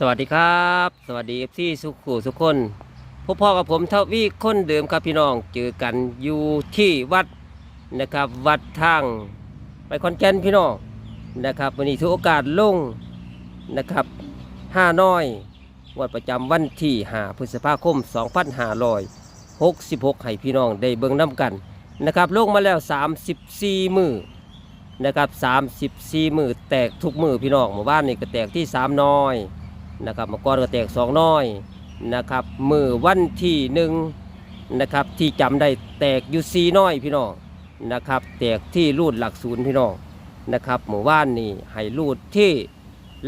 สวัสดีครับ สวัสดีที่สุขุสุขคน พบพ่อกับผมเท่าวีคนเดิมครับพี่น้อง เจอกันอยู่ที่วัดนะครับ วัดทางไปคอนแกนพี่น้องนะครับ วันนี้ถือโอกาสลงนะครับห้าน้อยวันประจำวันที่หาพฤษภาคม 2566ให้พี่น้องได้เบิ่งน้ำกันนะครับลงมาแล้ว 34 มือนะครับ34 มือแตกทุกมือพี่น้องหมู่บ้านนี่ก็แตกที่ 3 น้อย นะครับมือก่อนก็แตก2น้อยนะครับมือวันที่หนึ่งนะครับที่จำได้แตกอยู่4น้อยพี่น้องนะครับแตกที่รูดหลักศูนย์พี่น้องนะครับหมู่บ้านนี่ให้รูดที่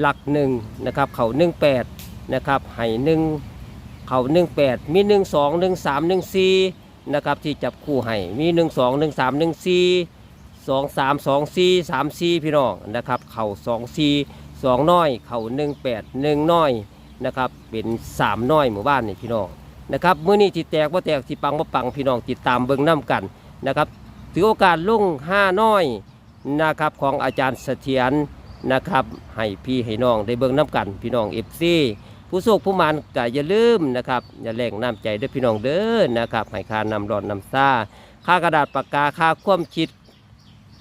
หลักหนึ่งนะครับเขา18นะครับให้หนึ่งเขา18มี1 2 1 3 1 4นะครับที่จับคู่ให้มี1 2 1 3 1 4สองสามสองสี่สามสี่พี่น้องนะครับเข่าสองสี่ สองน้อย เข่าหนึ่งแปดหนึ่งน้อยนะครับเป็นสามน้อยหมู่บ้านนี่พี่น้องนะครับเมื่อนี้ที่แตกว่าแตกที่ปังว่าปังพี่น้องติดตามเบิ้งน้ำกันนะครับถือโอกาสลุ่งห้าน้อยนะครับของอาจารย์เสถียรนะครับให้พี่ให้น้องได้เบิ้งน้ำกันพี่น้องเอฟซีผู้โชคผู้มันก็อย่าลืมนะครับอย่าแรงน้ำใจเด้อพี่น้องเด้อนะครับให้ค่านำร้อนนำซ่าค่ากระดาษปากกาค่าความคิด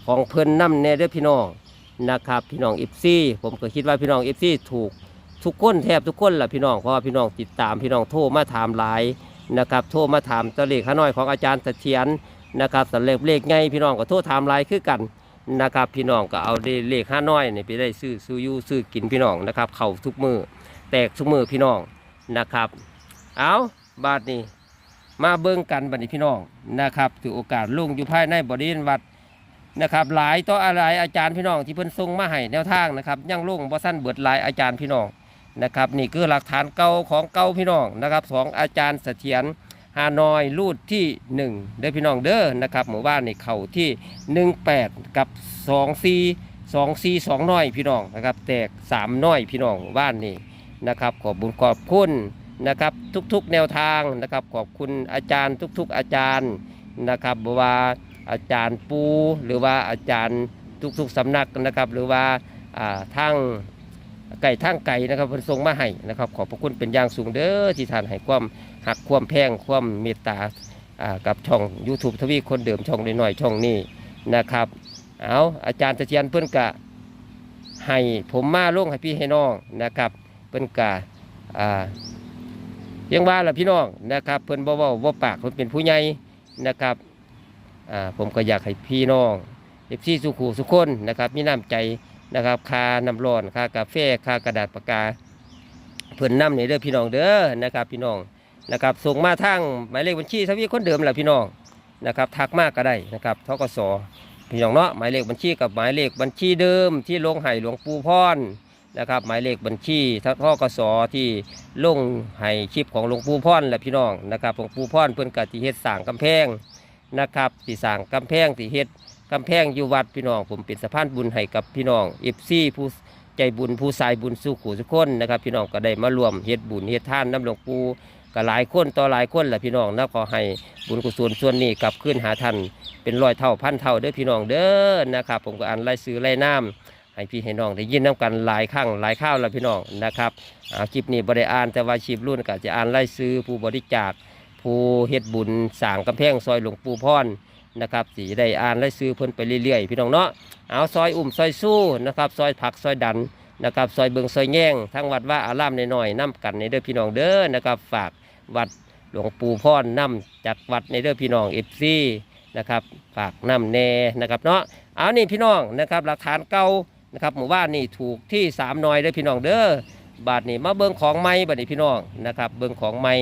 ของเพิ่นน้ำแน่เด้อพี่น้อง นะครับพี่น้องเอฟซีผมก็คิดว่าพี่น้องเอฟซีถูกทุกคนแทบทุกคนแหละพี่น้องเพราะว่าพี่น้องติดตามพี่น้องโทรมาถามหลายนะครับโทรมาถามตัวเลขข้าน้อยของอาจารย์เสถียรนะครับสำเร็จเลขไงพี่น้องก็โทรถามหลายคือกันนะครับพี่น้องก็เอาเลขห้าน้อยนี่ไปได้ซื้อซื้อยูซื้อกินพี่น้องนะครับเข่าทุกมือแตกทุกมือพี่น้องนะครับ เอาบาทนี้มาเบิ่งกันบัดนี้พี่น้องนะครับถือโอกาสลุงอยู่ภายในบริเวณวัด นะครับหลายต่ออะไรอาจารย์พี่น้องที่เพิ่นส่งมาให้แนวทางนะครับยังลงบ่สั้นเบิดหลายอาจารย์พี่น้องนะครับนี่คือหลักฐานเก่าของเก่าพี่น้องนะครับของอาจารย์เสถียรฮานอยรูดที่1เด้อพี่น้องเด้อนะครับหมู่บ้านนี่เข่าที่ 18 กับ 2 4 2 4 2น้อยพี่น้องนะครับแตก3น้อยพี่น้องบ้านนี่นะครับขอบบุญขอบคุณนะครับทุกๆแนวทางนะครับขอบคุณอาจารย์ทุกๆอาจารย์นะครับบว่า อาจารย์ปูหรือว่าอาจารย์ทุกๆสำนักนะครับ หรือว่าอ่าทางไก่ทางไก่นะครับเพิ่นส่งมาให้นะครับ ขอบพระคุณเป็นอย่างสูงเด้อที่ท่านให้ความหักความแพงความเมตตากับช่อง YouTube ทวีคนเดิมช่องน้อยๆช่องนี้นะครับเอาอาจารย์ตะเจียนเพิ่นกะให้ผมมาลงให้พี่ให้น้องนะครับ เพิ่นกะยังว่าล่ะพี่น้องนะครับ เพิ่นบ่เว้าบ่ปากเพิ่นเป็นผู้ใหญ่นะครับ ผมก็อยากให้พี่น้องเอฟซีสุขูสุขคนนะครับมีน้ำใจนะครับค่าน้ำร้อนคากาแฟค่ากระดาษปากกาเพิ่อนน้ำในเด้อพี่น้องเด้อนะครับพี่น้องนะครับส่งมาทางหมายเลขบัญชีทวีคนเดิมแหละพี่น้องนะครับทักมากก็ได้นะครับทกสพี่น้องเนาะหมายเลขบัญชีกับหมายเลขบัญชีเดิม ที่ลงให้หลวงปู่พรนะครับหมายเลขบัญชีทกสที่ลงให้คลิปของหลวงปู่พรแหละพี่น้องนะครับหลวงปู่พรเพิ่อนกติเฮ็ดสร้างกำแพง นะครับที่สร้างกำแพงที่เฮ็ดกำแพงอยู่วัดพี่น้อง ผมเป็นสะพานบุญให้กับพี่น้องเอฟซีผู้ใจบุญผู้สายบุญสู้ขู่ทุกคนนะครับ พี่น้องก็ได้มารวมเฮ็ดบุญเฮ็ดท่านน้ำหลวงปู่ก็หลายคนต่อหลายคนแหละพี่น้องนะขอให้บุญกุศลส่วนนี้กลับขึ้นหาท่านเป็นร้อยเท่าพันเท่าเด้อพี่น้องเด้อนะครับผมก็อ่านรายซื้อรายน้ำให้พี่ให้น้องได้ยินน้ำกันหลายครั้งหลายข้าวแล้วพี่น้องนะครับอาคลิปนี้บริอ่านแต่ว่าคลิปรุ่นก็จะอ่านรายซื้อผู้บริจาค ผู้เฮ็ดบุญสร้างกำแพงซอยหลวงปู่พรนะครับสีได้อ่านและซื้อเพิ่นไปเรื่อยๆ พี่น้องเนาะเอาซอยอุ่มซอยสู้นะครับซอยผักซอยดันนะครับซอยเบิงซอยแง่งทั้งวัดว่าอารามน้อยๆน้ำกันในเด้อพี่น้องเด้อนะครับฝากวัดหลวงปู่พรน้ำจากวัดในเด้อพี่น้องเอฟซีนะครับฝากน้ำแน่นะครับเนาะเอานี่พี่น้องนะครับหลักฐานเก่านะครับหมู่บ้านนี่ถูกที่สามน้อยเด้อพี่น้องเด้อบาทนี่มาเบิงของไม้บัดนี้พี่น้องนะครับเบิงของไม้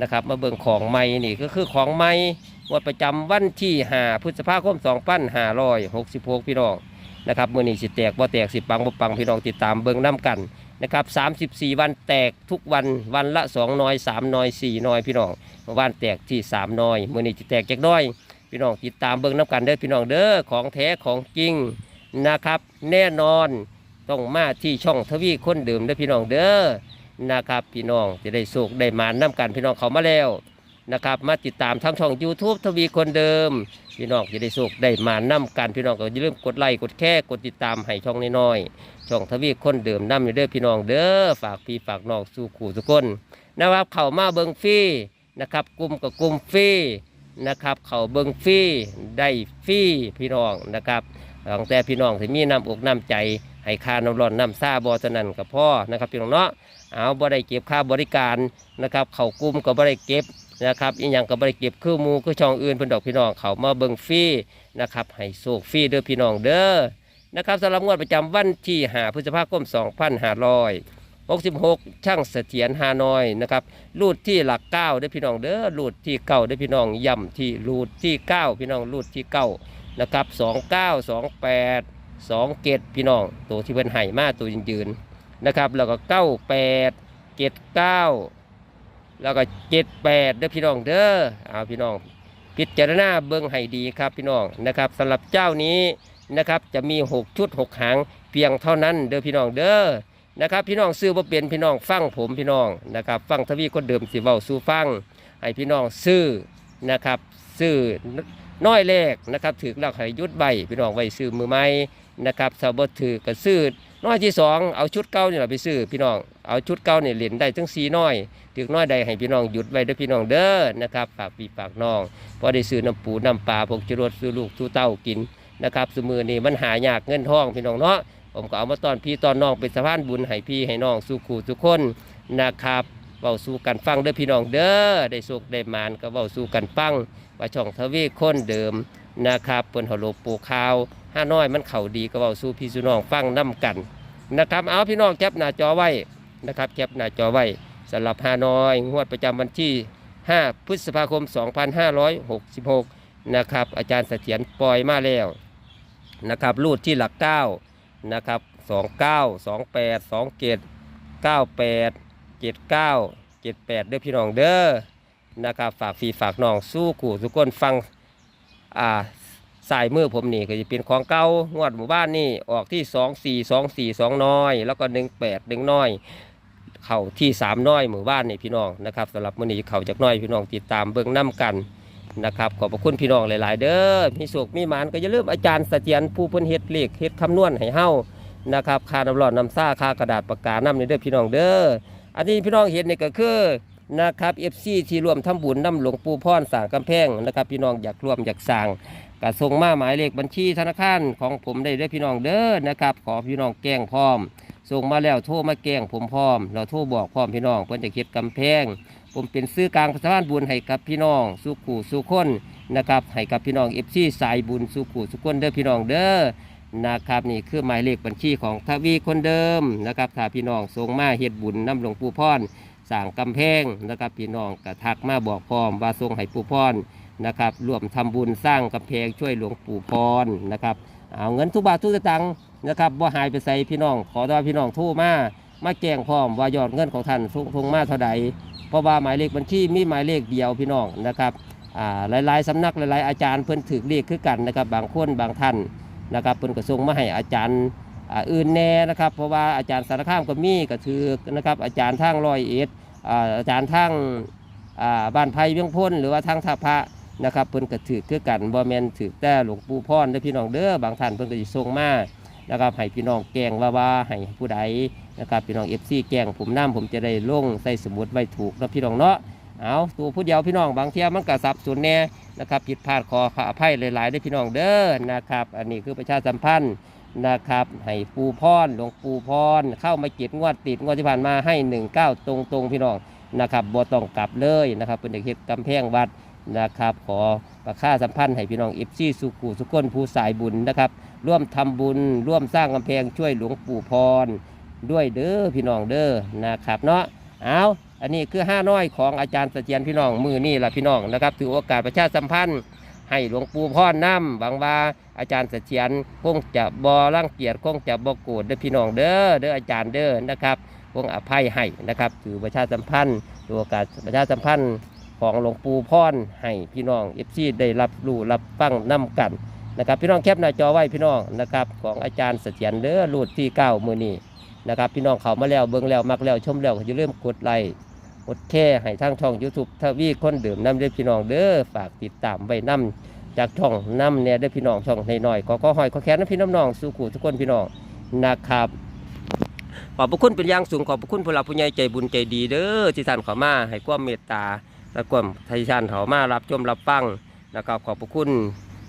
นะครับมาเบิ่งของใหม่นี่ก็คือของใหม่งวดประจำวันที่5พฤษภาคม2566พี่น้องนะครับมื้อนี้สิแตกบ่แตกสิปังบ่ปังพี่น้องติดตามเบิ่งน้กันนะครับ34วันแตกทุกวันวันละ2น้อย3น้อย4น้อยพี่น้องวานแตกที่3น้อยมื้อนี้สิแตกจักน้อย พี่น้องติดตามเบิ่งน้กันเด้อพี่น้องเด้อของแท้ของจริงนะครับ แน่นอนต้องมาที่ช่องทวีคนเดิมเด้อพี่น้องเด้อ นะครับพี่น้องจะได้สุขได้มาน้ำกันพี่น้องเขามาแล้วนะครับมาติดตามทางช่อง YouTube ทวีคนเดิม พี่น้องจะได้สุขได้มานํกันพี่น้องก็อย่าลืมกดไลค์กดแค่กดติดตามให้ช่องน้อยๆช่องทวีคนเดิมนำอยู่เด้อพี่น้องเด้อฝากพี่ฝากน้องสู่ขู่ทุกคนนะครับเข้ามาเบิงฟรีนะครับกลุ่มกับกลุ่มฟรีนะครับเข้าเบิงฟรีได้ฟรีพี่น้องนะครับตั้งแต่พี่น้องที่มีน้ำอกน้ำใจให้ค่าน้ำร้อนน้ำซาบอเท่านั้นกับพ่อนะครับพี่น้องเนาะ เอาบ่ได้เก็บค่าบริการนะครับ เขากลุ่มก็บ่ได้เก็บนะครับอีกอย่างก็บ่ได้เก็บคือมูคือช่องอื่นเพิ่นดอกพี่น้องเขามาเบิ่งฟรีนะครับให้โศกฟรีเด้อพี่น้องเด้อนะครับสำหรับงวดประจำวันที่5พฤษภาคม 2566 ช่างเสถียรฮานอยนะครับรูดที่หลักเก้าเด้อพี่น้องเด้อรูดที่เก้าเด้อพี่น้องย่ำที่รูดที่เก้าพี่น้องรูดที่เก้านะครับ29 28สองเกตพี่น้องตัวที่เพิ่นให้มาตัวยืนๆ นะครับ แล้วก็เก้าแปดเกตเก้าแล้วก็เจ็ดแปดเด้อพี่น้องเด้อเอาพี่น้อง พิจารณาเบิ้งให้ดีครับพี่น้องนะครับสำหรับเจ้านี้นะครับจะมี 6 ชุด 6 หางเพียงเท่านั้นเด้อพี่น้องเด้อนะครับพี่น้องซื้อบ่เป็นพี่น้องฟังผมพี่น้องนะครับฟังทวีคนเดิมสิเว้าสู่ฟังให้พี่น้องซื้อนะครับซื้อน้อยเลขนะครับถือแล้วให้ยุดใบพี่น้องไว้ซื้อมือใหม่นะครับสาวบถือก็ซื้อ น้อยที่สองเอาชุดเก่านี่แหละไปซื้อพี่น้องเอาชุดเก่าเนี่ยเหรียญได้ทั้งสีน้อยถึงน้อยใดให้พี่น้องหยุดไว้เด้อพี่น้องเด้อนะครับฝากพี่ฝากน้องพอได้ซื้อน้ำปูน้ำปลาพวกจรวดซื้อลูกซื้อเต้ากินนะครับสมือนี่มันหายากเงินทองพี่น้องเนาะผมก็เอามาตอนพี่ตอนน้องเป็นสะพานบุญให้พี่ให้น้องสู่ขู่ทุกคนนะครับเว้าสู่กันฟังเด้อพี่น้องเด้อได้สุขได้มานก็เว้าสู่กันฟังว่าช่องทวีคนเดิม นะครับเปิ้นหัวโลกปูข่าวห้าน้อยมันเข่าดีก็เว้าสู้พี่สู้น้องฟังน้กันนะครับเอาพี่น้องแคปหน้าจอไว้นะครับแคปหน้าจอไว้สำหรับห้าน้อยงวดประจำวันที่ 5 พฤษภาคม 2566 นะครับ อาจารย์เสถียรปล่อยมาแล้วนะครับรูดที่หลัก 9 นะครับ 29 28 27 98 79 78เด้อพี่น้องเด้อนะครับฝากฟีฝากน้องสู้กูทุกคนฟัง อ่าสายมือผมนี่ก็จะเป็นของเก่างวดหมู่บ้านนี่ออกที่สองสี่สองสี่สองน้อย แล้วก็หนึ่งแปดหนึ่งน้อย เข่าที่สามน้อยหมู่บ้านนี่พี่น้องนะครับสำหรับมื้อนี้เข่าจากน้อยพี่น้องติดตามเบื้องน้ากันนะครับขอบพระคุณพี่น้องหลาย ๆ เด้อมีสุขมีหมานก็อย่าลืมอาจารย์เสถียรผู้เพิ่นเฮ็ดเลขเฮ็ดคำนวณให้เฮานะครับค่าน้ำร้อนน้ำซ่าค่ากระดาษปากกาน้ำนี่เด้อพี่น้องเด้ออันนี้พี่น้องเห็นนี่ก็คือ นะครับ FC ที่ร่วมทำบุญน้ำหลวงปู่พรสร้างกำแพงนะครับ พี่น้องอยากร่วมอยากสร้างก็ส่งมาหมายเลขบัญชีธนาคารของผมได้เด้อพี่น้องเด้อนะครับ ขอพี่น้องแกล้งพร้อม ส่งมาแล้วโทรมาแกล้งผมพร้อม เราโทรบอกพร้อมพี่น้องเพื่อจะเก็บกำแพง ผมเป็นซื้อกลางสะพานบุญให้กับพี่น้องสุขู่สุขคนนะครับให้กับพี่น้องเอฟซีสายบุญสุขู่สุขคนเด้อพี่น้องเด้อนะครับนี่คือหมายเลขบัญชีของทวีคนเดิมนะครับถ้าพี่น้องส่งมาเฮ็ดบุญน้ำหลวงปู่พร สร้างกำแพงนะครับพี่น้องกระทักมาบอกพร้อมว่าส่งให้ปู่พรนะครับร่วมทำบุญสร้างกำแพงช่วยหลวงปู่พรนะครับเอาเงินทุกบาททุกสตังค์นะครับบ่าหายไปใส่พี่น้อง ขอต่อพี่น้องโทรมามาแจ้งพร้อมว่ายอดเงินของท่านทงทงมาเท่าใดเพราะว่าหมายเลขบัญชีมีหมายเลขเดียวพี่น้องนะครับหลายๆสำนักหลายๆอาจารย์เพิ่นถือเลขคือกันนะครับบางคนบางท่านนะครับเพิ่นก็ส่งมาให้อาจารย์ อื่นแน่นะครับ เพราะว่าอาจารย์สารคามก็มีก็ถือนะครับอาจารย์ทางรอยเอ็ดอาจารย์ทางบ้านไผ่เวียงพ้นหรือว่าทางท่าพระนะครับเพิ่นก็ถือคือกันบ่แมนถือแต่หลวงปู่พรเด้พี่น้องเด้อบางท่านเพิ่นก็สิส่งมานะครับให้พี่น้องแกงว่าว่าให้ผู้ใดนะครับพี่น้อง FC แกงผมน้ำผมจะได้ลงใส่สมุดไว้ถูกนะพี่น้องเนาะเอาตัวผู้เดียวพี่น้องบางเที่ยมันก็สับสนแน่นะครับผิดพลาดขออภัยหลายๆด้พี่น้องเด้อนะครับ อันนี้คือประชาสัมพันธ์ นะครับให้ปูพรหลวงปู่พรเข้ามาเก็บงวดติดงวดที่ผ่านมาให้19ตรงๆพี่น้องนะครับบ่ต้องกลับเลยนะครับเป็นเด็กเฮ็ดกำแพงวัดนะครับขอประค่าสัมพันธ์ให้พี่น้องเอฟซีสุขุสุขคนผู้สายบุญนะครับ ร่วมทำบุญร่วมสร้างกำแพงช่วยหลวงปู่พร ด้วยเด้อพี่น้องเด้อนะครับเนาะเอาอันนี้คือห้าน้อยของอาจารย์เสถียรพี่น้องมือนี่แหละพี่น้องนะครับถือโอกาสประชาสัมพันธ์ ให้หลวงปู่พรน้ำหวังว่าอาจารย์เสถียรคงจะบอร่างเกียรติคงจะบโกรธเด้อพี่น้องเด้อเด้ออาจารย์เด้อนะครับคงอภัยให้นะครับถือประชาสัมพันธ์ถือโอกาสประชาสัมพันธ์ของหลวงปู่พรให้พี่น้องเอฟซีได้รับรู้รับฟังนํกันนะครับพี่น้องแคปหน้าจอไว้พี่น้องนะครับของอาจารย์เสถียรเด้อรูดที่เก้ามือนี้นะครับพี่น้องเขามาแล้วเบิ่งแล้วมักแล้วชมแล้วอย่าลืมกดไลค์ กดแค่ให้ทางช่อง YouTube ทวีคนเดิมน้ำเด้อพี่น้องเด้อฝากติดตามไว้นำจากช่องน้ำเนี่ยเด้อพี่น้องช่องน้อยๆก็ก็หอยขอแค้นนะพี่น้ำนองสู่ขู่ทุกคนพี่น้องนะครับขอบพระคุณเป็นอย่างสูงขอบพระคุณผู้หลักผู้ใหญ่ใจบุญใจดีเด้อที่ท่านเขามาให้ความเมตตาและความทายท่านเขามารับชมรับฟังนะครับขอบพระคุณ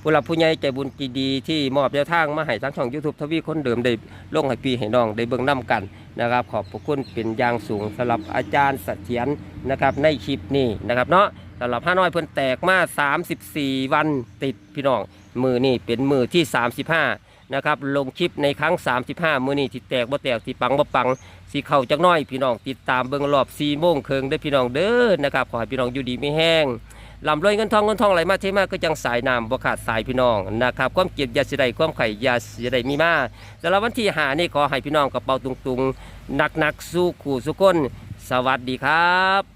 ผู้หลักผู้ใหญ่ใจบุญใจดีที่มอบแนวทางมาให้ทางช่อง YouTube ทวีคนเดิมได้ลงให้พี่ให้น้องได้เบิ่งนํกัน นะครับ ขอบพระคุณเป็นอย่างสูงสำหรับอาจารย์เสถียรนะครับในคลิปนี้นะครับเนาะสำหรับห้าน้อยเพิ่นแตกมา 34 วันติดพี่น้องมือนี่เป็นมือที่ 35นะครับลงคลิปในครั้ง 35 มื้อนี้ที่แตกบ่แตกที่ปังบ่ปังสีเข้าจักน้อยพี่น้องติดตามเบิ่งรอบ4โมงเครึ่งเด้พี่น้องเด้อนะครับขอให้พี่น้องอยู่ดีไม่แห้ง ลำรวยเงินทองเงินทองไหลมาเทมาก็จังสายน้ำบ่ขาดสายพี่น้องนะครับความเก็บยาสิได้ความไข่ยาสิได้มีมาแต่ละวันที่หานี่ขอให้พี่น้องกระเป๋าตุงๆหนักๆสู้ขู่สุกคนสวัสดีครับ